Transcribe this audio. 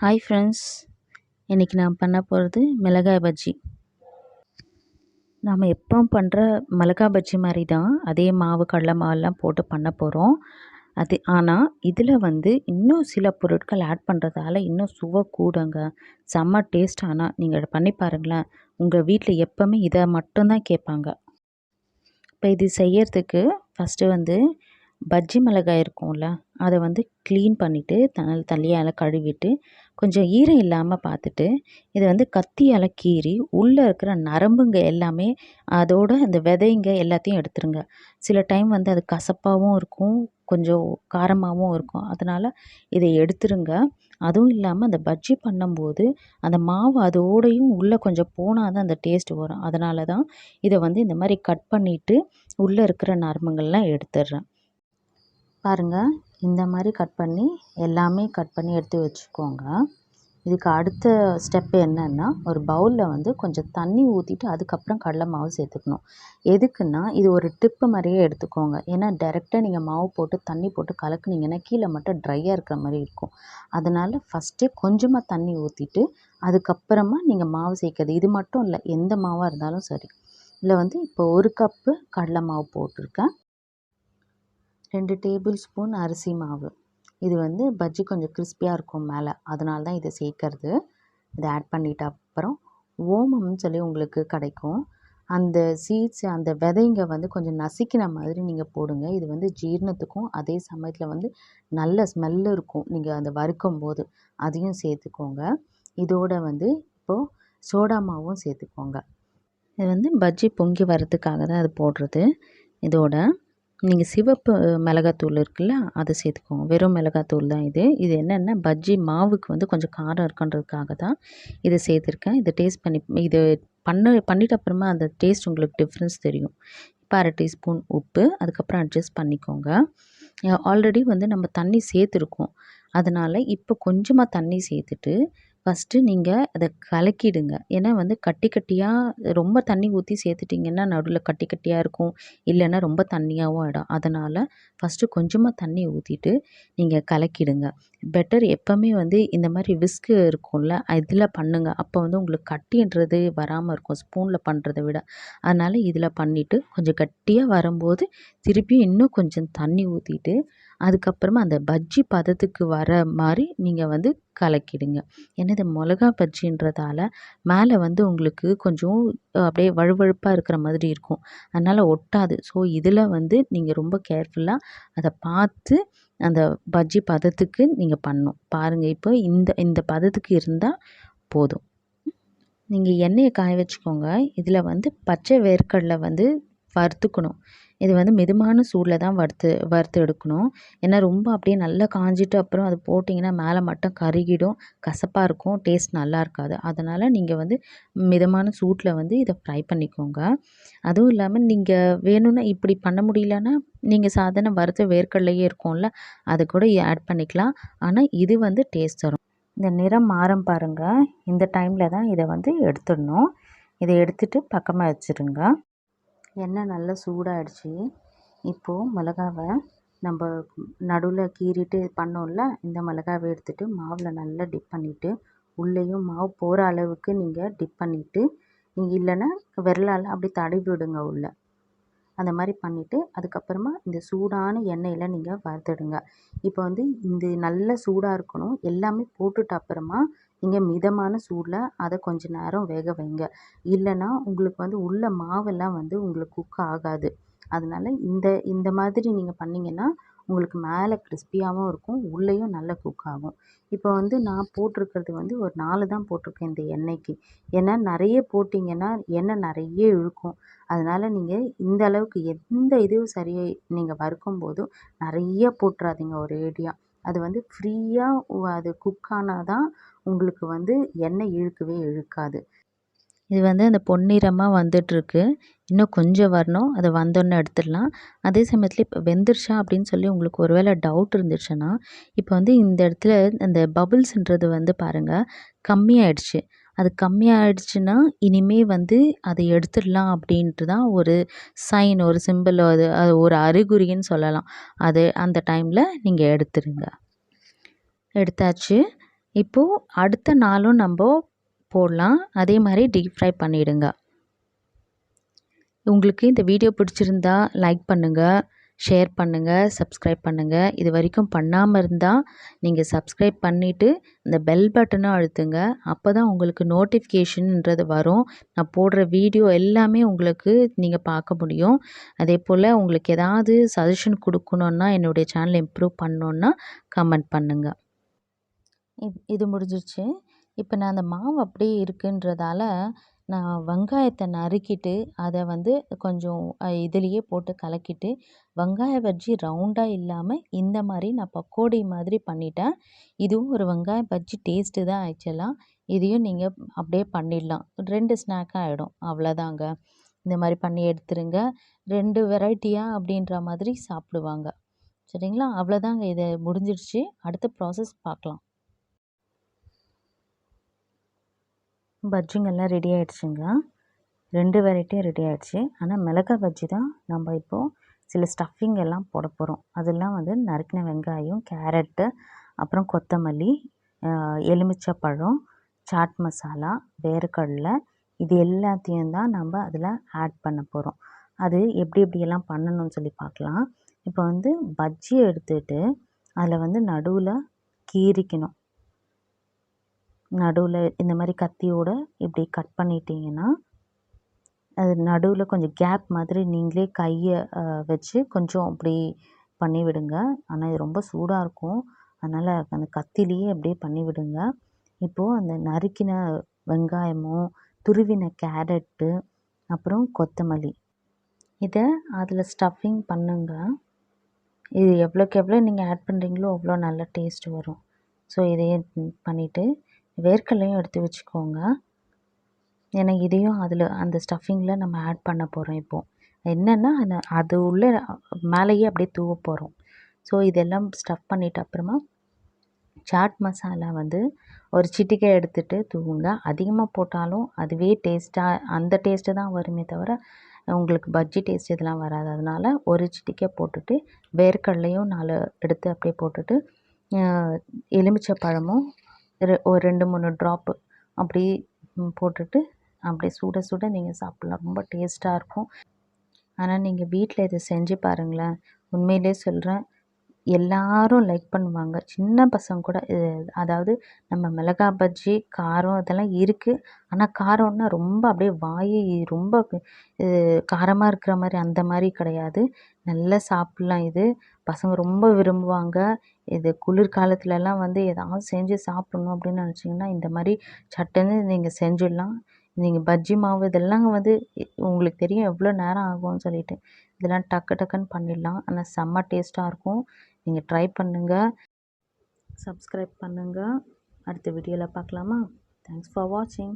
Hi friends இன்றைக்கி நான் பண்ண போகிறது மிளகாய் பஜ்ஜி. நாம் எப்போ பண்ணுற மிளகாய் பஜ்ஜி மாதிரி தான் அதே மாவு கடலை மாவுலாம் போட்டு பண்ண போகிறோம் அது ஆனால் இதில் வந்து இன்னும் சில பொருட்கள் ஆட் பண்ணுறதால இன்னும் சுவை கூடங்க. செம்ம டேஸ்ட் ஆனால் நீங்கள் பண்ணி பாருங்களேன். உங்கள் வீட்டில் எப்போவுமே இதை மட்டும்தான் கேட்பாங்க. இப்போ இது செய்யறதுக்கு ஃபஸ்ட்டு வந்து பஜ்ஜி மிளகாய் இருக்கும்ல அதை வந்து க்ளீன் பண்ணிவிட்டு த தண்ணியால் கழுவிட்டு கொஞ்சம் ஈரம் இல்லாமல் பார்த்துட்டு இதை வந்து கத்தியால் கீறி உள்ளே இருக்கிற நரம்புங்க எல்லாமே அதோட அந்த விதைங்க எல்லாத்தையும் எடுத்துருங்க. சில டைம் வந்து அது கசப்பாகவும் இருக்கும் கொஞ்சம் காரமாகவும் இருக்கும். அதனால் இதை எடுத்துருங்க. அதுவும் இல்லாமல் அந்த பஜ்ஜி பண்ணும்போது அந்த மாவு அதோடையும் உள்ளே கொஞ்சம் போனால் தான் அந்த டேஸ்ட் வரும். அதனால தான் இதை வந்து இந்த மாதிரி கட் பண்ணிவிட்டு உள்ளே இருக்கிற நரம்புங்கள்லாம் எடுத்துடுறேன். பாருங்கள் இந்த மாதிரி கட் பண்ணி எல்லாமே கட் பண்ணி எடுத்து வச்சுக்கோங்க. இதுக்கு அடுத்த ஸ்டெப் என்னென்னா ஒரு பவுலில் வந்து கொஞ்சம் தண்ணி ஊற்றிட்டு அதுக்கப்புறம் கடலை மாவு சேர்த்துக்கணும். எதுக்குன்னா இது ஒரு டிப்பு மாதிரியே எடுத்துக்கோங்க. ஏன்னா டேரெக்டாக நீங்கள் மாவு போட்டு தண்ணி போட்டு கலக்குனீங்கன்னா கீழே மட்டும் ட்ரையாக இருக்கிற மாதிரி இருக்கும். அதனால் ஃபஸ்ட்டே கொஞ்சமாக தண்ணி ஊற்றிட்டு அதுக்கப்புறமா நீங்கள் மாவு சேர்க்குறது. இது மட்டும் இல்லை எந்த மாவாக இருந்தாலும் சரி. இதில் வந்து இப்போ ஒரு கப்பு கடலை மாவு போட்டிருக்கேன். ரெண்டு டேபிள் ஸ்பூன் அரிசி மாவு. இது வந்து பஜ்ஜி கொஞ்சம் கிறிஸ்பியாக இருக்கும் மேலே. அதனால தான் இதை சேர்க்கறது. இதை ஆட் பண்ணிட்ட அப்புறம் ஓமம்னு சொல்லி உங்களுக்கு கிடைக்கும். அந்த சீட்ஸ் அந்த விதைங்க வந்து கொஞ்சம் நசுக்கின மாதிரி நீங்கள் போடுங்க. இது வந்து ஜீரணத்துக்கும் அதே சமயத்தில் வந்து நல்ல ஸ்மெல்லு இருக்கும். நீங்கள் அந்த வறுக்கும் போது அதையும் சேர்த்துக்கோங்க. இதோட வந்து இப்போது சோடா மாவும் சேர்த்துக்கோங்க. இது வந்து பஜ்ஜி பொங்கி வர்றதுக்காக தான் அது போடுறது. இதோட நீங்கள் சிவப்பு மிளகாத்தூள் இருக்குல்ல அதை சேர்த்துக்கோங்க. வெறும் மிளகாத்தூள் தான் இது. இது என்னென்னா பஜ்ஜி மாவுக்கு வந்து கொஞ்சம் காரம் இருக்குன்றதுக்காக தான் இதை சேர்த்துருக்கேன். இதை டேஸ்ட் பண்ணி இது பண்ண பண்ணிட்ட அப்புறமா அந்த டேஸ்ட் உங்களுக்கு டிஃப்ரென்ஸ் தெரியும். இப்போ அரை டீஸ்பூன் உப்பு அதுக்கப்புறம் அட்ஜஸ்ட் பண்ணிக்கோங்க. ஆல்ரெடி வந்து நம்ம தண்ணி சேர்த்துருக்கோம். அதனால் இப்போ கொஞ்சமாக தண்ணி சேர்த்துட்டு ஃபஸ்ட்டு நீங்கள் அதை கலக்கிடுங்க. ஏன்னா வந்து கட்டி கட்டியாக ரொம்ப தண்ணி ஊற்றி சேர்த்துட்டிங்கன்னா நடுவில் கட்டி கட்டியாக இருக்கும். இல்லைன்னா ரொம்ப தண்ணியாகவும் ஆகிடும் அதனால் ஃபஸ்ட்டு கொஞ்சமாக தண்ணி ஊற்றிட்டு நீங்கள் கலக்கிடுங்க. பெட்டர் எப்போவுமே வந்து இந்த மாதிரி விஸ்கு இருக்கும்ல இதில் பண்ணுங்கள் அப்போ வந்து உங்களுக்கு கட்டின்றது வராமல் இருக்கும். ஸ்பூனில் பண்ணுறத விட. அதனால் இதில் பண்ணிவிட்டு கொஞ்சம் கட்டியாக வரும்போது திருப்பியும் இன்னும் கொஞ்சம் தண்ணி ஊற்றிட்டு அதுக்கப்புறமா அந்த பஜ்ஜி பதத்துக்கு வர மாதிரி நீங்கள் வந்து கலக்கிடுங்க. ஏன்னா இது மிளகா பஜ்ஜின்றதால மேலே வந்து உங்களுக்கு கொஞ்சம் அப்படியே வழுவழுப்பாக இருக்கிற மாதிரி இருக்கும். அதனால் ஒட்டாது. ஸோ இதில் வந்து நீங்கள் ரொம்ப கேர்ஃபுல்லாக அதை பார்த்து அந்த பஜ்ஜி பதத்துக்கு நீங்கள் பண்ணணும். பாருங்கள் இப்போ இந்த இந்த பதத்துக்கு இருந்தால் போதும். நீங்கள் எண்ணெயை காய வச்சுக்கோங்க. இதில் வந்து பச்சை வேர்க்கடலை வந்து வறுத்துக்கணும். இது வந்து மிதமான சூடில் தான் வறுத்து வறுத்து எடுக்கணும். ஏன்னா ரொம்ப அப்படியே நல்லா காஞ்சிட்டு அப்புறம் அது போட்டிங்கன்னா மேலே மட்டும் கருகிடும் கசப்பாக இருக்கும் டேஸ்ட் நல்லா இருக்காது. அதனால் நீங்கள் வந்து மிதமான சூட்டில் வந்து இதை ஃப்ரை பண்ணிக்கோங்க. அதுவும் இல்லாமல் நீங்கள் வேணும்னா இப்படி பண்ண முடியலன்னா நீங்கள் சாதாரண வறுத்த வேர்க்கடலையே இருக்கும்ல அது கூட ஆட் பண்ணிக்கலாம். ஆனால் இது வந்து டேஸ்ட் தரும். இந்த நிறம் மாறம் பாருங்கள் இந்த டைமில் தான் இதை வந்து எடுத்துடணும். இதை எடுத்துகிட்டு பக்கமாக வச்சுருங்க. எண்ணெய் நல்லா சூடாகிடுச்சி இப்போது மிளகாவை நம்ம நடுவில் கீறிட்டு பண்ணோம்ல இந்த மிளகாவை எடுத்துகிட்டு மாவில் நல்லா டிப் பண்ணிவிட்டு உள்ளேயும் மாவு போகிற அளவுக்கு நீங்கள் டிப் பண்ணிவிட்டு நீங்கள் இல்லைன்னா விரலால் அப்படி தடவி விடுங்க உள்ளே. அந்த மாதிரி பண்ணிவிட்டு அதுக்கப்புறமா இந்த சூடான எண்ணெயில் நீங்கள் வறுத்துடுங்க. இப்போ வந்து இந்த நல்ல சூடாக இருக்கணும். எல்லாமே போட்டுட்ட அப்புறமா நீங்கள் மிதமான சூடில் அதை கொஞ்ச நேரம் வேக வைங்க. இல்லைன்னா உங்களுக்கு வந்து உள்ள மாவெல்லாம் வந்து உங்களுக்கு குக் ஆகாது. அதனால் இந்த இந்த மாதிரி நீங்கள் பண்ணிங்கன்னா உங்களுக்கு மேலே கிறிஸ்பியாகவும் இருக்கும் உள்ளேயும் நல்லா குக் ஆகும். இப்போ வந்து நான் போட்டிருக்கிறது வந்து ஒரு நாலு தான் போட்டிருக்கேன் இந்த எண்ணெய்க்கு. ஏன்னா நிறைய போட்டிங்கன்னா எண்ணெய் நிறைய இழுக்கும். அதனால் நீங்கள் இந்த அளவுக்கு எந்த இதுவும் சரியாக நீங்கள் வறுக்கும் போதும் நிறைய போட்டுறாதீங்க ஒரேடியாக அது வந்து ஃப்ரீயாக அது குக் ஆனால் தான் உங்களுக்கு வந்து எண்ணெய் இழுக்கவே இழுக்காது. இது வந்து அந்த பொன்னிறமாக வந்துட்டுருக்கு. இன்னும் கொஞ்சம் வரணும். அதை வந்தோடனே எடுத்துடலாம். அதே சமயத்தில் இப்போ வெந்துருச்சா அப்படின்னு சொல்லி உங்களுக்கு ஒரு வேளை டவுட் இருந்துச்சுன்னா இப்போ வந்து இந்த இடத்துல அந்த பபுள்ஸ்ன்றது வந்து பாருங்கள் கம்மியாயிடுச்சு. அது கம்மியாயிடுச்சுன்னா இனிமே வந்து அதை எடுத்துடலாம் அப்படின்ட்டு தான் ஒரு சைன் ஒரு சிம்பிள் அது அது ஒரு அறிகுறின்னு சொல்லலாம். அது அந்த டைமில் நீங்கள் எடுத்துருங்க எடுத்தாச்சு. இப்போது அடுத்த நாளும் நம்ம போடலாம். அதே மாதிரி டீப் ஃப்ரை பண்ணிவிடுங்க உங்களுக்கு இந்த வீடியோ பிடிச்சிருந்தா லைக் பண்ணுங்கள் ஷேர் பண்ணுங்கள் சப்ஸ்கிரைப் பண்ணுங்கள் இது வரைக்கும் பண்ணாமல் இருந்தால் நீங்கள் சப்ஸ்கிரைப் பண்ணிவிட்டு இந்த பெல் பட்டனும் அழுத்துங்க. அப்போ தான் உங்களுக்கு நோட்டிஃபிகேஷன்ன்றது வரும். நான் போடுற வீடியோ எல்லாமே உங்களுக்கு நீங்கள் பார்க்க முடியும். அதே போல் உங்களுக்கு ஏதாவது சஜஷன் கொடுக்கணுன்னா என்னுடைய சேனலை இம்ப்ரூவ் பண்ணணுன்னா கமெண்ட் பண்ணுங்கள் இது முடிஞ்சிருச்சு. இப்போ நான் அந்த மாவு அப்படியே இருக்குன்றதால நான் வெங்காயத்தை நறுக்கிட்டு அதை வந்து கொஞ்சம் இதுலேயே போட்டு கலக்கிட்டு வெங்காய பஜ்ஜி ரவுண்டாக இல்லாமல் இந்த மாதிரி நான் பக்கோடி மாதிரி பண்ணிட்டேன். இதுவும் ஒரு வெங்காய பஜ்ஜி டேஸ்ட்டு தான் ஆக்சுவலாக இதையும் நீங்கள் அப்படியே பண்ணிடலாம். ரெண்டு ஸ்நாக்காக ஆகிடும் அவ்வளோதாங்க. இந்த மாதிரி பண்ணி எடுத்துருங்க. ரெண்டு வெரைட்டியாக அப்படின்ற மாதிரி சாப்பிடுவாங்க. சரிங்களா? அவ்வளோதாங்க. இதை முடிஞ்சிடுச்சு அடுத்த ப்ராசஸ் பார்க்கலாம். பஜ்ஜிங்கெல்லாம் ரெடி ஆகிடுச்சுங்க ரெண்டு வெரைட்டியும் ரெடி ஆகிடுச்சி ஆனால் மிளகா பஜ்ஜி தான் நம்ம இப்போது சில ஸ்டஃபிங் எல்லாம் போட போகிறோம் அதெல்லாம் வந்து நறுக்கின வெங்காயம் கேரட்டு அப்புறம் கொத்தமல்லி எலுமிச்சப்பழம் சாட் மசாலா வேர்க்கடலை இது எல்லாத்தையும் தான் நம்ம அதில் ஆட் பண்ண போகிறோம் அது எப்படி எப்படியெல்லாம் பண்ணணும்னு சொல்லி பார்க்கலாம். இப்போ வந்து பஜ்ஜி எடுத்துகிட்டு அதில் வந்து நடுவில் கீறிக்கணும். நடுவில் இந்த மாதிரி கத்தியோடு இப்படி கட் பண்ணிட்டீங்கன்னா அது நடுவில் கொஞ்சம் கேப் மாதிரி நீங்களே கையை வச்சு கொஞ்சம் அப்படி பண்ணி விடுங்க. ஆனால் இது ரொம்ப சூடாக இருக்கும். அதனால் அந்த கத்திலேயே அப்படியே பண்ணி விடுங்க. இப்போது அந்த நறுக்கின வெங்காயமும் துருவின கேரட்டு அப்புறம் கொத்தமல்லி. இதை அதில் ஸ்டஃபிங் பண்ணுங்க. இது எவ்வளோக்கு எவ்வளோ நீங்கள் ஆட் பண்ணுறீங்களோ அவ்வளோ நல்ல டேஸ்ட் வரும். ஸோ இதையே பண்ணிவிட்டு வேர்க்கடலையும் எடுத்து வச்சுக்கோங்க. ஏன்னா இதையும் அதில் அந்த ஸ்டஃபிங்கில் நம்ம ஆட் பண்ண போகிறோம் இப்போது என்னென்னா அது உள்ளே மேலேயே அப்படியே தூவ போகிறோம் ஸோ இதெல்லாம் ஸ்டஃப் பண்ணிவிட்டு அப்புறமா சாட் மசாலா வந்து ஒரு சிட்டிக்கை எடுத்துகிட்டு தூவுங்க. அதிகமாக போட்டாலும் அதுவே டேஸ்ட்டாக அந்த டேஸ்ட்டு தான் வருமே தவிர உங்களுக்கு பஜ்ஜி டேஸ்ட் இதெல்லாம் வராது. அதனால் ஒரு சிட்டிக்கை போட்டுட்டு வேர்க்கடலையும் நாலு எடுத்து அப்படியே போட்டுட்டு எலுமிச்சை பழமும் ஒரு ரெண்டு மூணு ட்ராப்பு அப்படி போட்டுட்டு அப்படியே சுட சுட நீங்கள் சாப்பிட்லாம். ரொம்ப டேஸ்ட்டாக இருக்கும். ஆனால் நீங்கள் வீட்டில் இதை செஞ்சு பாருங்களேன். உண்மையிலே சொல்கிறேன் எல்லாரும் லைக் பண்ணுவாங்க. சின்ன பசங்க கூட அதாவது நம்ம மிளகா பஜ்ஜி காரம் இதெல்லாம் இருக்குது ஆனால் காரம்னா ரொம்ப அப்படியே வாய் ரொம்ப காரமாக இருக்கிற மாதிரி அந்த மாதிரி கிடையாது. நல்லா சாப்பிட்லாம் இது. பசங்க ரொம்ப விரும்புவாங்க. இது குளிர்காலத்துலலாம் வந்து ஏதாவது செஞ்சு சாப்பிட்ணும் அப்படின்னு நினச்சிங்கன்னா இந்த மாதிரி சட்டுன்னு நீங்கள் செஞ்சிடலாம். நீங்கள் பஜ்ஜி மாவு இதெல்லாம் வந்து உங்களுக்கு தெரியும் எவ்வளோ நேரம் ஆகும்னு சொல்லிட்டு. இதெல்லாம் டக்கு டக்குன்னு பண்ணிடலாம். ஆனால் செம்ம டேஸ்ட்டாக இருக்கும். நீங்கள் ட்ரை பண்ணுங்கள் சப்ஸ்கிரைப் பண்ணுங்கள் அடுத்த வீடியோவில் பார்க்கலாமா? தேங்க்ஸ் ஃபார் வாட்சிங்